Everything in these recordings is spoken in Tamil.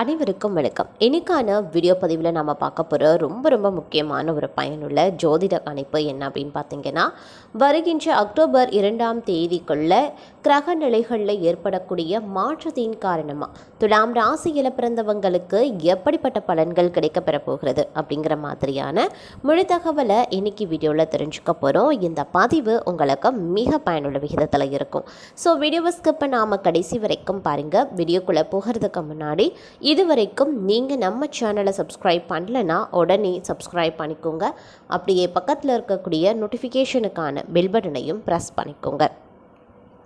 அனைவருக்கும் வணக்கம். இன்னைக்கான வீடியோ பதிவில் நம்ம பார்க்க போகிற ரொம்ப ரொம்ப முக்கியமான ஒரு பயனுள்ள ஜோதிட கணிப்பு என்ன அப்படின்னு பார்த்தீங்கன்னா வருகின்ற அக்டோபர் இரண்டாம் தேதிக்குள்ள கிரக நிலைகளில் ஏற்படக்கூடிய மாற்றத்தின் காரணமாக துலாம் ராசியில் பிறந்தவங்களுக்கு எப்படிப்பட்ட பலன்கள் கிடைக்கப்பெற போகிறது அப்படிங்கிற மாதிரியான முழு தகவலை இன்னைக்கு வீடியோவில் தெரிஞ்சுக்க போகிறோம் இந்த பதிவு உங்களுக்கு மிக பயனுள்ள விகிதத்தில் இருக்கும். ஸோ வீடியோவை ஸ்கிப்பை நாம் கடைசி வரைக்கும் பாருங்கள் வீடியோக்குள்ளே போகிறதுக்கு முன்னாடி இது வரைக்கும் நீங்கள் நம்ம சேனலை சப்ஸ்கிரைப் பண்ணலன்னா உடனே சப்ஸ்கிரைப் பண்ணிக்கோங்க. அப்படியே பக்கத்தில் இருக்கக்கூடிய நோட்டிஃபிகேஷனுக்கான பெல் பட்டனையும் ப்ரெஸ் பண்ணிக்கோங்க.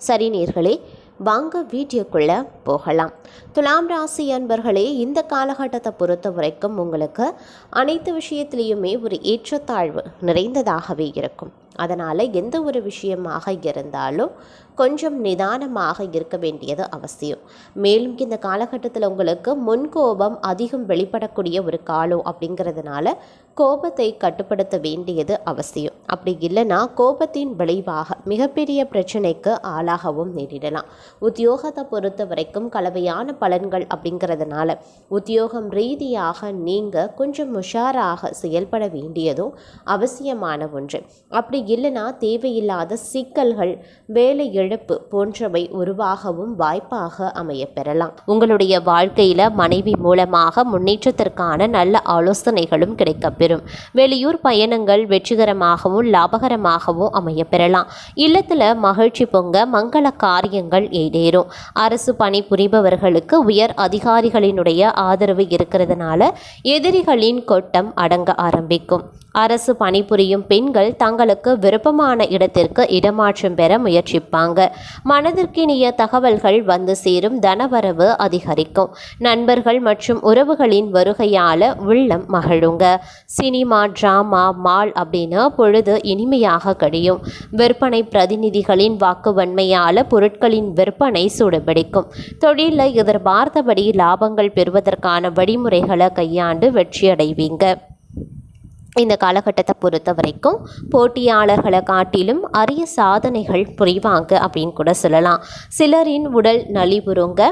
சரி நேர்களே வாங்க வீடியோக்குள்ளே போகலாம். துலாம் ராசி அன்பர்களே இந்த காலகட்டத்தை பொறுத்த வரைக்கும் உங்களுக்கு அனைத்து விஷயத்திலையுமே ஒரு ஏற்றத்தாழ்வு நிறைந்ததாகவே இருக்கும். அதனால் எந்த ஒரு விஷயமாக இருந்தாலும் கொஞ்சம் நிதானமாக இருக்க வேண்டியது அவசியம். மேலும் இந்த காலகட்டத்தில் உங்களுக்கு முன்கோபம் அதிகம் வெளிப்படக்கூடிய ஒரு காலம் அப்படிங்கிறதுனால கோபத்தை கட்டுப்படுத்த வேண்டியது அவசியம். அப்படி இல்லைன்னா கோபத்தின் விளைவாக மிகப்பெரிய பிரச்சனைக்கு ஆளாகவும் நேரிடலாம். உத்தியோகத்தை பொறுத்த வரைக்கும் கலவையான பலன்கள் அப்படிங்கிறதுனால உத்தியோகம் ரீதியாக நீங்கள் கொஞ்சம் உஷாராக செயல்பட வேண்டியதும் அவசியமான ஒன்று. அப்படி இல்லைன்னா தேவையில்லாத சிக்கல்கள் வேலை இழப்பு போன்றவை உருவாகவும் வாய்ப்பாக அமைய பெறலாம். உங்களுடைய வாழ்க்கையில் மனைவி மூலமாக முன்னேற்றத்திற்கான நல்ல ஆலோசனைகளும் கிடைக்கப்பெறும் வெளியூர் பயணங்கள் வெற்றிகரமாகவும் லாபகரமாகவும் அமைய பெறலாம். இல்லத்தில் மகிழ்ச்சி பொங்க மங்கள காரியங்கள் ஏதேறும் அரசு பணி புரிபவர்களுக்கு உயர் அதிகாரிகளினுடைய ஆதரவு இருக்கிறதுனால எதிரிகளின் கொட்டம் அடங்க ஆரம்பிக்கும். அரசு பணிபுரியும் பெண்கள் தங்களுக்கு விருப்பமான இடத்திற்கு இடமாற்றம் பெற முயற்சிப்பாங்க. மனதிற்கினிய தகவல்கள் வந்து சேரும் தனவரவு அதிகரிக்கும். நண்பர்கள் மற்றும் உறவுகளின் வருகையால் உள்ளம் மகிழுங்க. சினிமா டிராமா மால் அப்படின்னு பொழுது இனிமையாக கழியும். விற்பனை பிரதிநிதிகளின் வாக்குவன்மையால் பொருட்களின் விற்பனை சூடுபிடிக்கும். தொழிலில் எதிர்பார்த்தபடி லாபங்கள் பெறுவதற்கான வழிமுறைகளை கையாண்டு வெற்றியடைவீங்க. இந்த காலகட்டத்தை பொறுத்த வரைக்கும் போட்டியாளர்களை காட்டிலும் அரிய சாதனைகள் புரிவாங்க அப்படின்னு கூட சொல்லலாம். சிலரின் உடல் நலிவுறுங்க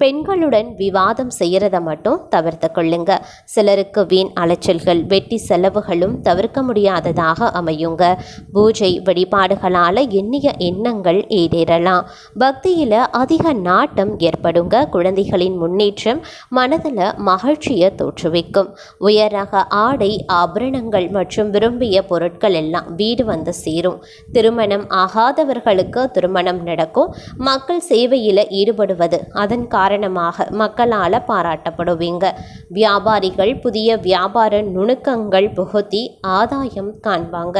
பெண்களுடன் விவாதம் செய்கிறத மட்டும் தவிர்த்து கொள்ளுங்க. சிலருக்கு வீண் அலைச்சல்கள் வெட்டி செலவுகளும் தவிர்க்க முடியாததாக அமையுங்க. பூஜை வழிபாடுகளால் எண்ணிய எண்ணங்கள் ஏதேறலாம். பக்தியில் அதிக நாட்டம் ஏற்படுங்க. குழந்தைகளின் முன்னேற்றம் மனதில் மகிழ்ச்சியை தோற்றுவிக்கும். உயரக ஆடை ஆபரணங்கள் மற்றும் விரும்பிய பொருட்கள் எல்லாம் வீடு வந்து சேரும். திருமணம் ஆகாதவர்களுக்கு திருமணம் நடக்கும். மக்கள் சேவையில் ஈடுபடுவது அதன் காரணமாக மக்களால் பாராட்டப்படுவீங்க. வியாபாரிகள் புதிய வியாபார நுணுக்கங்கள் புகுத்தி ஆதாயம் காண்பாங்க.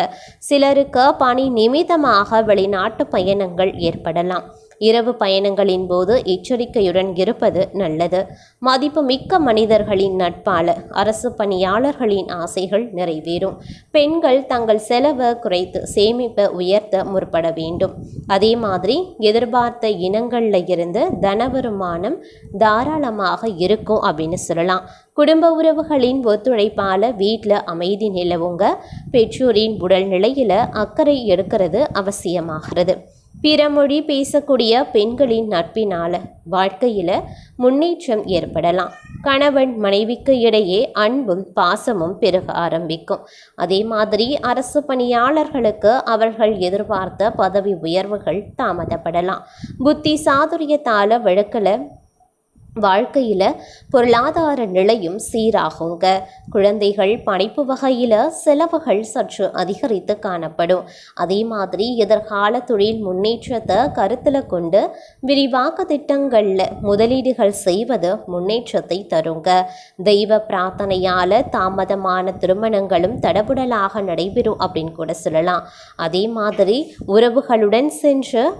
சிலருக்கு பணி நிமித்தமாக வெளிநாட்டு பயணங்கள் ஏற்படலாம். இரவு பயணங்களின் போது எச்சரிக்கையுடன் இருப்பது நல்லது. மதிப்பு மிக்க மனிதர்களின் நட்பால அரசு பணியாளர்களின் ஆசைகள் நிறைவேறும். பெண்கள் தங்கள் செலவை குறைத்து சேமிப்பை உயர்த்த முற்பட வேண்டும். அதே மாதிரி எதிர்பார்த்த இனங்களில் இருந்து தன வருமானம் தாராளமாக இருக்கும் அப்படின்னு சொல்லலாம். குடும்ப உறவுகளின் ஒத்துழைப்பால் வீட்டில் அமைதி நிலவுங்க. பெற்றோரின் உடல்நிலையில் அக்கறை எடுக்கிறது அவசியமாகிறது. பிற மொழி பேசக்கூடிய பெண்களின் நட்பினால் வாழ்க்கையில் முன்னேற்றம் ஏற்படலாம். கணவன் மனைவிக்கு இடையே அன்பும் பாசமும் பெருக ஆரம்பிக்கும். அதே மாதிரி அரசு பணியாளர்களுக்கு அவர்கள் எதிர்பார்த்த பதவி உயர்வுகள் தாமதப்படலாம். புத்தி சாதுரியத்தால் வழக்கில் வாழ்க்கையில் பொருளாதார நிலையும் சீராகுங்க. குழந்தைகள் படைப்பு வகையில் செலவுகள் சற்று அதிகரித்து காணப்படும். அதே மாதிரி எதிர்கால தொழில் முன்னேற்றத்தை கருத்தில் கொண்டு விரிவாக்க திட்டங்களில் முதலீடுகள் செய்வது முன்னேற்றத்தை தருங்க. தெய்வ பிரார்த்தனையால் தாமதமான திருமணங்களும் தடபுடலாக நடைபெறும் அப்படின்னு கூட சொல்லலாம். அதே மாதிரி உறவுகளுடன் சென்று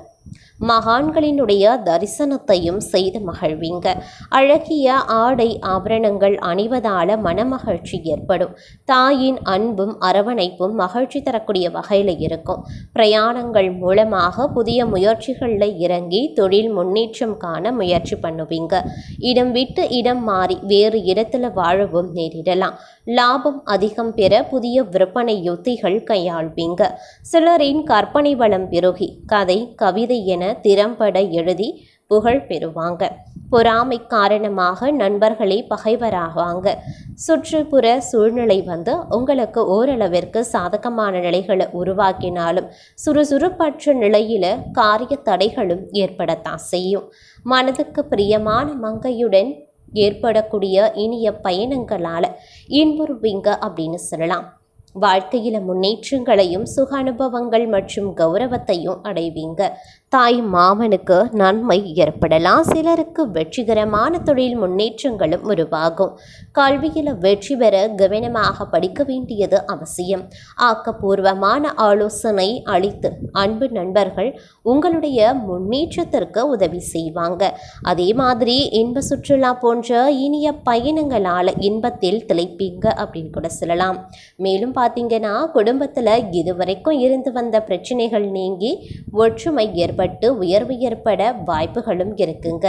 மகான்களினுடைய தரிசனத்தையும் செய்து மகிழ்வீங்க. அழகிய ஆடை ஆபரணங்கள் அணிவதால மனமகிழ்ச்சி ஏற்படும். தாயின் அன்பும் அரவணைப்பும் மகிழ்ச்சி தரக்கூடிய வகையில் இருக்கும். பிரயாணங்கள் மூலமாக புதிய முயற்சிகளில் இறங்கி தொழில் முன்னேற்றம் காண முயற்சி பண்ணுவீங்க. இடம் விட்டு இடம் மாறி வேறு இடத்துல வாழவும் நேரிடலாம். லாபம் அதிகம் பெற புதிய விற்பனை யுத்திகள் கையாள்வீங்க. சிலரின் கற்பனை வளம் பெருகி கதை கவிதை என திறம்பட எழுதி புகழ் பெறுவாங்க. பொறாமை காரணமாக நண்பர்களே பகைவராவாங்க. சுற்றுப்புற சூழ்நிலை வந்து உங்களுக்கு ஓரளவிற்கு சாதகமான நிலைகளை உருவாக்கினாலும் சுறுசுறுப்பற்ற நிலையில காரிய தடைகளும் ஏற்படத்தான் செய்யும். மனதுக்கு பிரியமான மங்கையுடன் ஏற்படக்கூடிய இனிய பயணங்களால் இன்புறுவீங்க அப்படின்னு சொல்லலாம். வாழ்க்கையில் முன்னேற்றங்களையும் சுக அனுபவங்கள் மற்றும் கௌரவத்தையும் அடைவீங்க. தாய் மாமனுக்கு நன்மை ஏற்படலாம். சிலருக்கு வெற்றிகரமான தொழில் முன்னேற்றங்களும் உருவாகும். கல்வியில் வெற்றி பெற கவனமாக படிக்க வேண்டியது அவசியம். ஆக்கப்பூர்வமான ஆலோசனை அளித்து அன்பு நண்பர்கள் உங்களுடைய முன்னேற்றத்திற்கு உதவி செய்வாங்க. அதே மாதிரி இன்ப சுற்றுலா போன்ற இனிய பயணங்களால் இன்பத்தில் திளைப்பீங்க அப்படின்னு கூட சொல்லலாம். மேலும் பார்த்தீங்கன்னா குடும்பத்தில் இதுவரைக்கும் இருந்து வந்த பிரச்சனைகள் நீங்கி ஒற்றுமை ஏற்பட்டு உயர்வு ஏற்பட வாய்ப்புகளும் இருக்குங்க.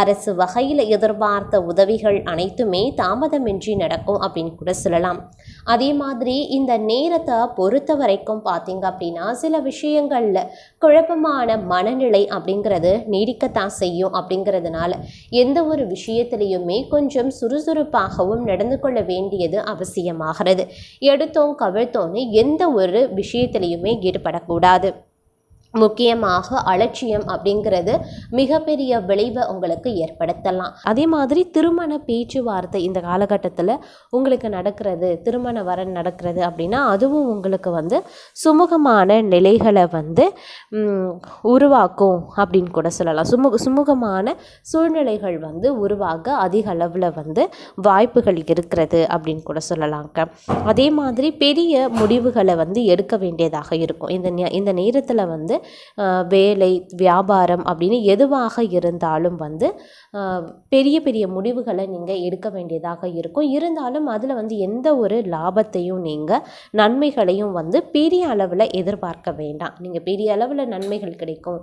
அரசு வகையில் எதிர்பார்த்த உதவிகள் அனைத்துமே தாமதமின்றி நடக்கும் அப்படின்னு கூட சொல்லலாம். அதே மாதிரி இந்த நேரத்தை பொறுத்த வரைக்கும் பார்த்தீங்க அப்படின்னா சில விஷயங்களில் குழப்பமான மனநிலை அப்படிங்கிறது நீடிக்கத்தான் செய்யும் அப்படிங்கிறதுனால எந்த ஒரு விஷயத்திலையுமே கொஞ்சம் சுறுசுறுப்பாகவும் நடந்து கொள்ள வேண்டியது அவசியமாகிறது. எடுத்தோம் கவிழ்த்தோன்னு எந்த ஒரு விஷயத்திலையுமே ஈடுபடக்கூடாது. முக்கியமாக அலட்சியம் அப்படிங்கிறது மிகப்பெரிய விளைவை உங்களுக்கு ஏற்படுத்தலாம். அதே மாதிரி திருமண பேச்சுவார்த்தை இந்த காலகட்டத்தில் உங்களுக்கு நடக்கிறது திருமண வரன் நடக்கிறது அப்படின்னா அதுவும் உங்களுக்கு வந்து சுமூகமான நிலைகளை வந்து உருவாக்கும் அப்படின்னு கூட சொல்லலாம். சுமூக சுமூகமான சூழ்நிலைகள் வந்து உருவாக அதிக அளவில் வந்து வாய்ப்புகள் இருக்கிறது அப்படின்னு கூட சொல்லலாங்க அதே மாதிரி பெரிய முடிவுகளை வந்து எடுக்க வேண்டியதாக இருக்கும். இந்த நே- இந்த நேரத்தில் வந்து வேலை வியாபாரம் அப்படின்னு எதுவாக இருந்தாலும் வந்து பெரிய பெரிய முடிவுகளை நீங்கள் எடுக்க வேண்டியதாக இருக்கும். இருந்தாலும் அதில் வந்து எந்த ஒரு லாபத்தையும் நீங்கள் நன்மைகளையும் வந்து பெரிய அளவில் எதிர்பார்க்க வேண்டாம். நீங்கள் பெரிய அளவில் நன்மைகள் கிடைக்கும்.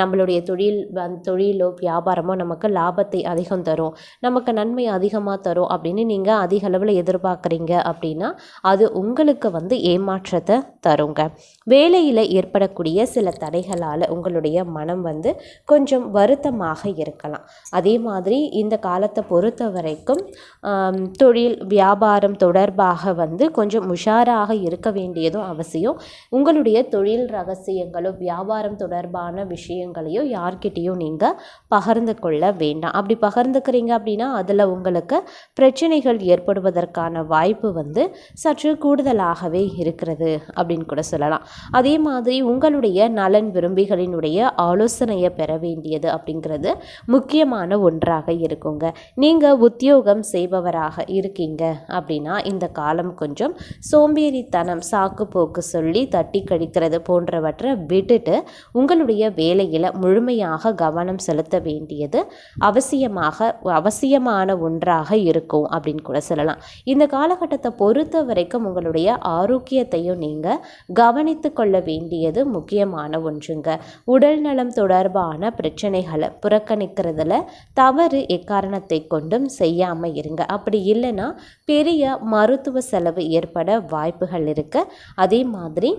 நம்மளுடைய தொழில் வந் தொழிலோ வியாபாரமோ நமக்கு லாபத்தை அதிகம் தரும். நமக்கு நன்மை அதிகமாக தரும் அப்படின்னு நீங்கள் அதிக அளவில் எதிர்பார்க்குறீங்க அப்படின்னா அது உங்களுக்கு வந்து ஏமாற்றத்தை தருங்க. வேலையில் ஏற்படக்கூடிய சில தடைகளால் உங்களுடைய மனம் வந்து கொஞ்சம் வருத்தமாக இருக்கலாம். அதே அதே மாதிரி இந்த காலத்தை பொறுத்த வரைக்கும் தொழில் வியாபாரம் தொடர்பாக வந்து கொஞ்சம் உஷாராக இருக்க வேண்டியதும் அவசியம். உங்களுடைய தொழில் ரகசியங்களோ வியாபாரம் தொடர்பான விஷயங்களையோ யார்கிட்டேயும் நீங்கள் பகிர்ந்து கொள்ள வேண்டாம். அப்படி பகிர்ந்துக்கிறீங்க அப்படின்னா அதில் உங்களுக்கு பிரச்சனைகள் ஏற்படுவதற்கான வாய்ப்பு வந்து சற்று கூடுதலாகவே இருக்கிறது அப்படின்னு கூட சொல்லலாம். அதே மாதிரி உங்களுடைய நலன் விரும்பிகளினுடைய ஆலோசனையை பெற வேண்டியது அப்படிங்கிறது முக்கியமான ஒன்றாக இருக்குங்க. நீங்கள் உத்தியோகம் செய்பவராக இருக்கீங்க அப்படின்னா இந்த காலம் கொஞ்சம் சோம்பேறித்தனம் சாக்கு போக்கு சொல்லி தட்டி கழிக்கிறது போன்றவற்றை விட்டுட்டு உங்களுடைய வேலையில் முழுமையாக கவனம் செலுத்த வேண்டியது அவசியமாக அவசியமான ஒன்றாக இருக்கும் அப்படின்னு கூட சொல்லலாம். இந்த காலகட்டத்தை பொறுத்த வரைக்கும் உங்களுடைய ஆரோக்கியத்தையும் நீங்கள் கவனித்து கொள்ள வேண்டியது முக்கியமான ஒன்றுங்க. உடல் நலம் தொடர்பான பிரச்சனைகளை புறக்கணிக்கிறதுல தவறு எக்காரணத்தை கொண்டும் செய்யாமல் இருங்க. அப்படி இல்லைன்னா பெரிய மருத்துவ செலவு ஏற்பட வாய்ப்புகள் இருக்குது அதே மாதிரி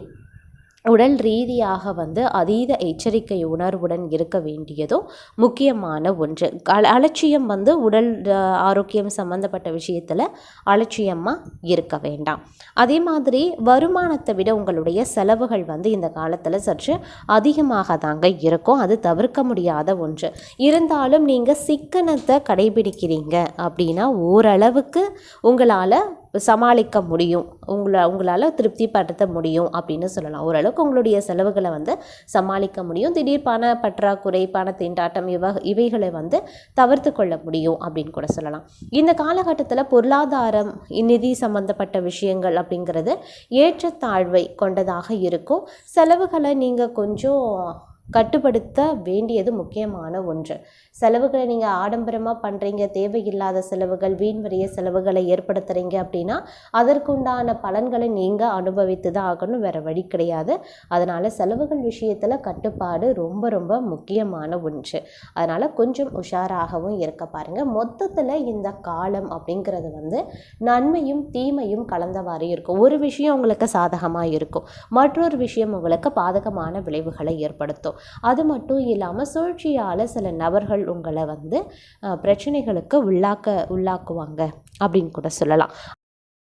உடல் ரீதியாக வந்து அதீத எச்சரிக்கை உணர்வுடன் இருக்க வேண்டியதும் முக்கியமான ஒன்று. அல- அலட்சியம் வந்து உடல் ஆரோக்கியம் சம்மந்தப்பட்ட விஷயத்தில் அலட்சியமாக இருக்க வேண்டாம். அதே மாதிரி வருமானத்தை விட உங்களுடைய செலவுகள் வந்து இந்த காலத்தில் சற்று அதிகமாக தாங்க இருக்கும். அது தவிர்க்க முடியாத ஒன்று. இருந்தாலும் நீங்கள் சிக்கனத்தை கடைபிடிக்கிறீங்க அப்படின்னா ஓரளவுக்கு உங்களால் சமாளிக்க முடியும். உங்களை உங்களால் திருப்திப்படுத்த முடியும் அப்படின்னு சொல்லலாம். ஓரளவுக்கு உங்களுடைய செலவுகளை வந்து சமாளிக்க முடியும். திடீர் பண பற்றாக்குறை பண திண்டாட்டம் இவ இவைகளை வந்து தவிர்த்து கொள்ள முடியும் அப்படின்னு கூட சொல்லலாம். இந்த காலகட்டத்தில் பொருளாதாரம் நிதி சம்பந்தப்பட்ட விஷயங்கள் அப்படிங்கிறது ஏற்றத்தாழ்வை கொண்டதாக இருக்கும். செலவுகளை நீங்கள் கொஞ்சம் கட்டுப்படுத்த வேண்டியது முக்கியமான ஒன்று. செலவுகளை நீங்கள் ஆடம்பரமாக பண்ணுறீங்க தேவையில்லாத செலவுகள் வீண் வரிய செலவுகளை ஏற்படுத்துகிறீங்க அப்படின்னா அதற்குண்டான பலன்களை நீங்கள் அனுபவித்து தான் ஆகணும் வேறு வழி கிடையாது. அதனால் செலவுகள் விஷயத்தில் கட்டுப்பாடு ரொம்ப ரொம்ப முக்கியமான ஒன்று. அதனால் கொஞ்சம் உஷாராகவும் இருக்க பாருங்கள் மொத்தத்தில் இந்த காலம் அப்படிங்கிறது வந்து நன்மையும் தீமையும் கலந்தவாறு இருக்கும். ஒரு விஷயம் உங்களுக்கு சாதகமாக இருக்கும். மற்றொரு விஷயம் உங்களுக்கு பாதகமான விளைவுகளை ஏற்படுத்தும். முடியும் அது மட்டும் இல்லாமல் சூழ்ச்சியால் சில நபர்கள் உங்களை வந்து பிரச்சனைகளுக்கு உள்ளாக்க உள்ளாக்குவாங்க அப்படின்னு கூட சொல்லலாம்.